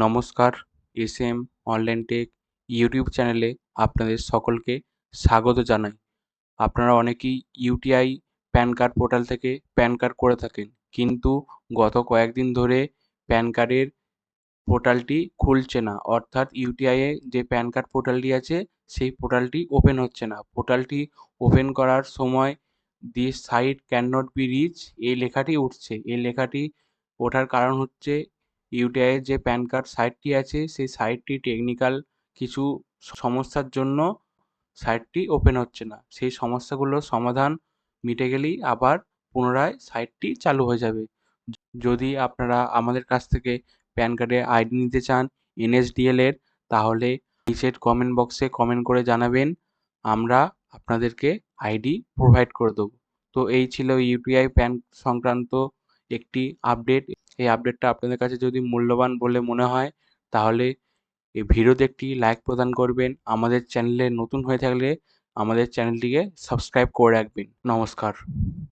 নমস্কার S M online tech YouTube চ্যানেলে আপনাদের সকলকে স্বাগত জানাই। আপনারা অনেকেই ইউটিআই প্যান কার্ড পোর্টাল থেকে প্যান কার্ড করে থাকেন, কিন্তু গত কয়েকদিন ধরে প্যান কার্ডের পোর্টালটি খুলছে না। অর্থাৎ ইউটিআইয়ে যে প্যান কার্ড পোর্টালটি আছে, সেই পোর্টালটি ওপেন হচ্ছে না। পোর্টালটি ওপেন করার সময় this site can not be reach, এই লেখাটি উঠছে। এই লেখাটি ওঠার কারণ হচ্ছে ইউটিআইয়ের যে প্যান কার্ড সাইটটি আছে, সেই সাইটটি টেকনিক্যাল কিছু সমস্যার জন্য সাইটটি ওপেন হচ্ছে না। সেই সমস্যাগুলোর সমাধান মিটে গেলেই আবার পুনরায় সাইটটি চালু হয়ে যাবে। যদি আপনারা আমাদের কাছ থেকে প্যান কার্ডের আইডি নিতে চান এনএসডিএল এর, তাহলে নিচের কমেন্ট বক্সে কমেন্ট করে জানাবেন। আমরা আপনাদেরকে আইডি প্রোভাইড করে দেবো। তো এই ছিল ইউটিআই প্যান সংক্রান্ত একটি আপডেট এই আপডেটটা আপনাদের কাছে যদি মূল্যবান বলে মনে হয়, তাহলে এই ভিডিওতে একটি লাইক প্রদান করবেন। আমাদের চ্যানেলে নতুন হয়ে থাকলে আমাদের চ্যানেলটিকে সাবস্ক্রাইব করে রাখবেন। নমস্কার।